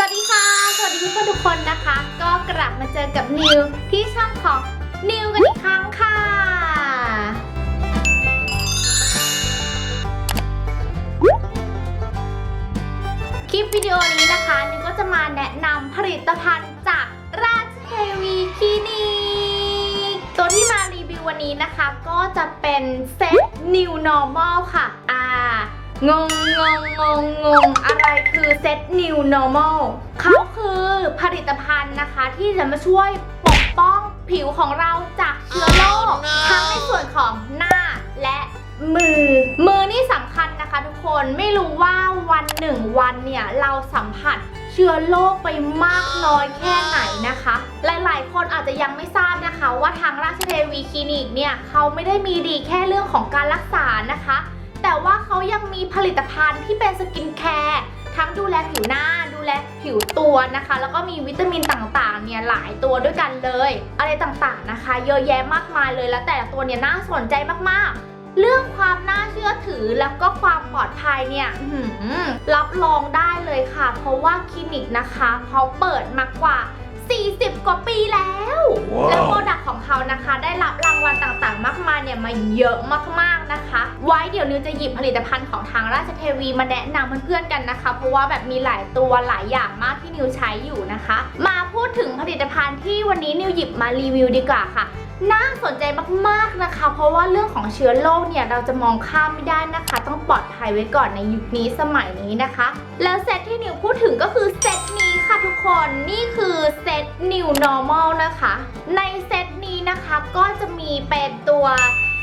สวัสดีค่ะ สวัสดีเพื่อนๆทุกคนนะคะ ก็กลับมาเจอกับนิวที่ช่องของนิวกันอีกครั้งค่ะ คลิปวิดีโอนี้นะคะนิวก็จะมาแนะนำผลิตภัณฑ์จากราชเทวีคลินิก ตัวที่มารีวิววันนี้นะคะ ก็จะเป็นเซต New Normal ค่ะ อ่า งงงงงงงงอะไรคือเซต New Normal เขาคือผลิตภัณฑ์นะคะ ที่จะมาช่วยปกป้องผิวของเราจากเชื้อโรคทั้งในส่วนของหน้าและมือ มือนี่สำคัญนะคะทุกคนไม่รู้ว่าวันหนึ่งวันเนี่ย เราสัมผัสเชื้อโรคไปมากน้อยแค่ไหนนะคะ หลายๆ คนอาจจะยังไม่ทราบนะคะ ว่าทางราชเทวีคลินิกเนี่ย เขาไม่ได้มีดีแค่เรื่องของการรักษานะคะ มีผลิตภัณฑ์ที่เป็นสกินแคร์ทั้งดูแลผิวหน้าดูแลผิวตัวนะคะ แล้วก็มีวิตามินต่างๆเนี่ยหลายตัวด้วยกันเลย อะไรต่างๆนะคะ เยอะแยะมากมายเลยแล้วแต่ละตัวเนี่ยน่าสนใจมากๆเรื่องความน่าเชื่อถือแล้วก็ความปลอดภัยเนี่ยรับรองได้เลยค่ะ เพราะว่าคลินิกนะคะเขาเปิดมากว่า 40 กว่าปีแล้ว แล้ว เขานะคะ ได้รับรางวัลต่างๆ มากมายเนี่ยมาเยอะมากๆนะคะ ไว้เดี๋ยวนิวจะหยิบผลิตภัณฑ์ของทางราชเทวีมาแนะนำเพื่อนๆกันนะคะ เพราะว่าแบบมีหลายตัวหลายอย่างมากที่นิวใช้อยู่นะคะ มาพูดถึงผลิตภัณฑ์ที่วันนี้นิวหยิบมารีวิวดีกว่าค่ะน่าสนใจมากๆนะคะ เพราะว่าเรื่องของเชื้อโรคเนี่ยเราจะมองข้ามไม่ได้นะคะ ต้องปลอดภัยไว้ก่อนในยุคนี้สมัยนี้นะคะ แล้วเซตที่นิวพูดถึงก็คือเซตนี้ค่ะทุกคนนี่คือเซต New Normal นะคะ ในเซต นะคะก็จะมีเป็นตัว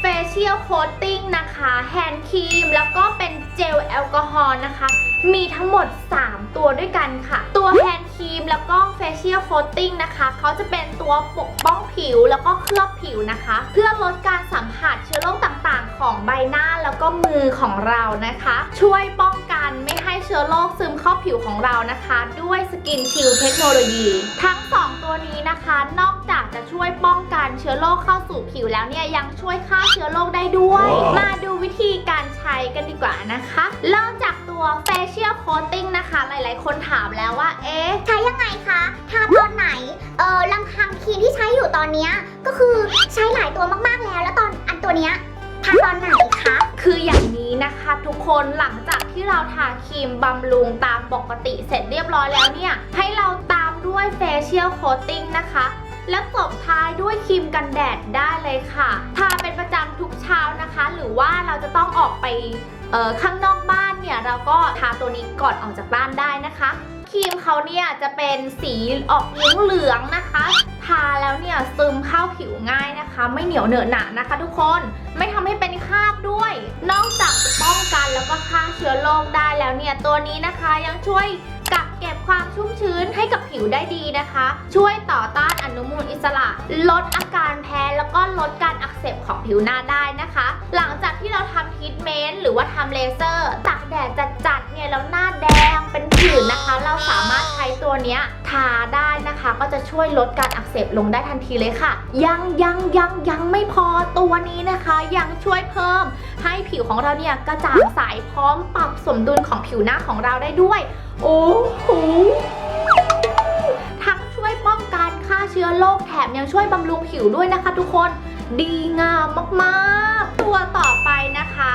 Facial Coating นะคะ Hand Cream แล้วก็เป็นเจลแอลกอฮอล์นะคะ มีทั้งหมด 3 ตัวด้วยกันค่ะ ตัว Hand Cream แล้วก็ Facial Coating นะคะ เขาจะเป็นตัวปกป้องผิวแล้วก็เคลือบผิวนะคะ เพื่อลดการสัมผัสเชื้อโรคต่างๆ ของใบหน้าแล้วก็มือของเรานะคะ ช่วยป้องกัน ชื้อโรคซึมเข้าผิวของเรานะคะ ด้วยสกินชิลเทคโนโลยี ทั้ง 2 ตัวนี้นะคะ นอกจากจะช่วยป้องกันเชื้อโรคเข้าสู่ผิวแล้วเนี่ยยังช่วยฆ่าเชื้อโรคได้ด้วยว้าวมาดูวิธีการใช้กันดีกว่านะคะ เริ่มจากตัว facial coating นะคะ หลายๆ คนถามแล้วว่า เอ๊ะ ใช้ยังไงคะทาตอนไหน เออลำพังครีมที่ใช้อยู่ตอนเนี้ยก็คือใช้หลายตัวมากๆแล้ว แล้วตอนอันตัวเนี้ย ทาตอนไหนคะ คืออย่างนี้นะคะทุกคนหลังจากที่เราทาครีมบำรุงตามปกติเสร็จเรียบร้อยแล้วเนี่ย ให้เราตามด้วย facial coating นะคะ แล้วตบท้ายด้วยครีมกันแดดได้เลยค่ะ ทาเป็นประจำทุกเช้านะคะ หรือว่าเราจะต้องออกไปออข้างนอกบ้านเนี่ยเราก็ทาตัวนี้ก่อนออกจากบ้านได้นะคะครีมเขาเนี่ยจะเป็นสีออกเหลืองๆนะคะ ทาแล้วเนี่ยซึมเข้าผิวง่ายนะคะ ไม่เหนียวเหนอะหนะนะคะ ทุกคนไม่ทำให้เป็นคราบด้วย นอกจากจะป้องกันแล้วก็ฆ่าเชื้อโรคได้แล้วเนี่ยตัวนี้นะคะยังช่วยกักเก็บความชุ่มชื้นให้กับผิวได้ดีนะคะ ช่วยต่อต้านอนุมูลอิสระ ลดอาการแพ้แล้วก็ลดการอักเสบของผิวหน้าได้นะคะ หลังจากที่เราทำทีทเมนต์หรือว่าทำเลเซอร์ตากแดดจัดๆเนี่ยแล้วหน้าแดงเป็นผื่นนะคะ เราสามารถ ตัวเนี้ยทาได้นะคะ ก็จะช่วยลดการอักเสบลงได้ทันทีเลยค่ะ ยังยังยังยังไม่พอตัวนี้นะคะ ยังช่วยเพิ่ม ให้ผิวของเราเนี่ยกระจ่างใสพร้อมปรับสมดุลของผิวหน้าของเราได้ด้วย โอ้โหทั้งช่วยป้องกันฆ่าเชื้อโรคแถมยังช่วยบำรุงผิวด้วยนะคะ ทุกคนดีงามมากๆ ตัวต่อไปนะคะ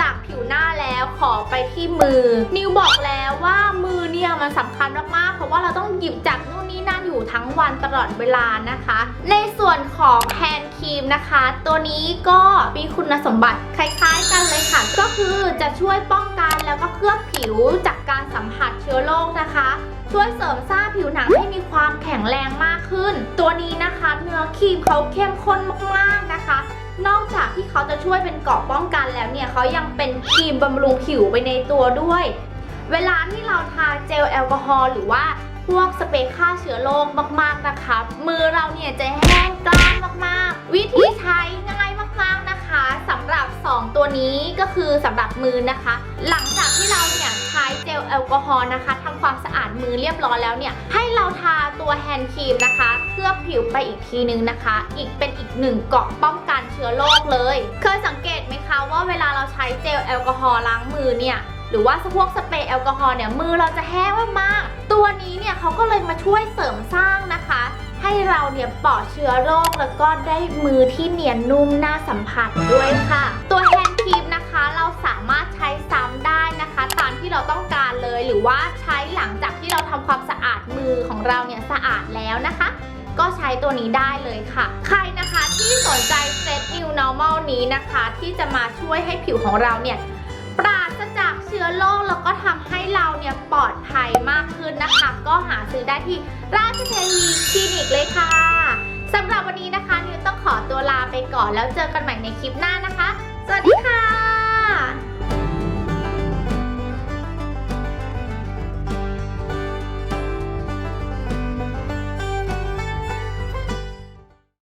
จากผิวหน้าแล้วขอไปที่มือ นิวบอกแล้วว่ามือเนี่ยมันสำคัญมากๆ เพราะว่าเราต้องหยิบจับนู่นนี่นั่นอยู่ทั้งวันตลอดเวลานะคะ ในส่วนของแฮนด์ครีมนะคะ ตัวนี้ก็มีคุณสมบัติคล้ายๆกันเลยค่ะ ก็คือจะช่วยป้องกันแล้วก็เคลือบผิวจากการสัมผัสเชื้อโรคนะคะช่วยเสริมสร้างผิวหนังให้มีความแข็งแรงมากขึ้น ตัวนี้นะคะ เนื้อครีมเขาเข้มข้นมากๆนะคะ นอกจากที่เขาจะช่วยเป็นเกราะป้องกันแล้วเนี่ยเขายังเป็นครีมบำรุงผิวไปในตัวด้วย เวลาที่เราทาเจลแอลกอฮอล์หรือว่าพวกสเปรย์ฆ่าเชื้อโรคมากๆนะคะมือเราเนี่ยจะแห้งกร้านมากๆ วิธีใช้ง่ายมากๆนะคะสำหรับ 2 ตัวนี้ก็คือสำหรับมือนะคะ หลังจากที่เราเนี่ยใช้เจลแอลกอฮอล์นะคะ มือเรียบร้อยแล้วเนี่ย ให้เราทาตัวแฮนด์ครีมนะคะ เคลือบผิวไปอีกทีนึงนะคะ อีกเป็นอีกหนึ่งเกาะป้องกันเชื้อโรคเลย เคยสังเกตไหมคะว่าเวลาเราใช้เจลแอลกอฮอล์ล้างมือเนี่ยหรือว่าพวกสเปรย์แอลกอฮอล์เนี่ยมือเราจะแห้งมากๆตัวนี้เนี่ยเขาก็เลยมาช่วยเสริมสร้างนะคะ ให้เราเนี่ยปลอดเชื้อโรคแล้วก็ได้มือที่เนียนนุ่มน่าสัมผัสด้วยค่ะ ตัวแฮนด์ครีมนะคะเราสามารถใช้ซ้ำได้นะคะ ตามที่เราต้องการเลยหรือว่าใช้ เราทำความสะอาดมือของเราเนี่ยสะอาดแล้วนะคะ ก็ใช้ตัวนี้ได้เลยค่ะ ใครนะคะที่สนใจเซต New Normal นี้นะคะ ที่จะมาช่วยให้ผิวของเราเนี่ยปราศจากเชื้อโรคแล้วก็ทำให้เราเนี่ยปลอดภัยมากขึ้นนะคะ ก็หาซื้อได้ที่ราชเทวีคลินิกเลยค่ะสำหรับวันนี้นะคะนิวต้องขอตัวลาไปก่อนแล้วเจอกันใหม่ในคลิปหน้านะคะ สวัสดีค่ะ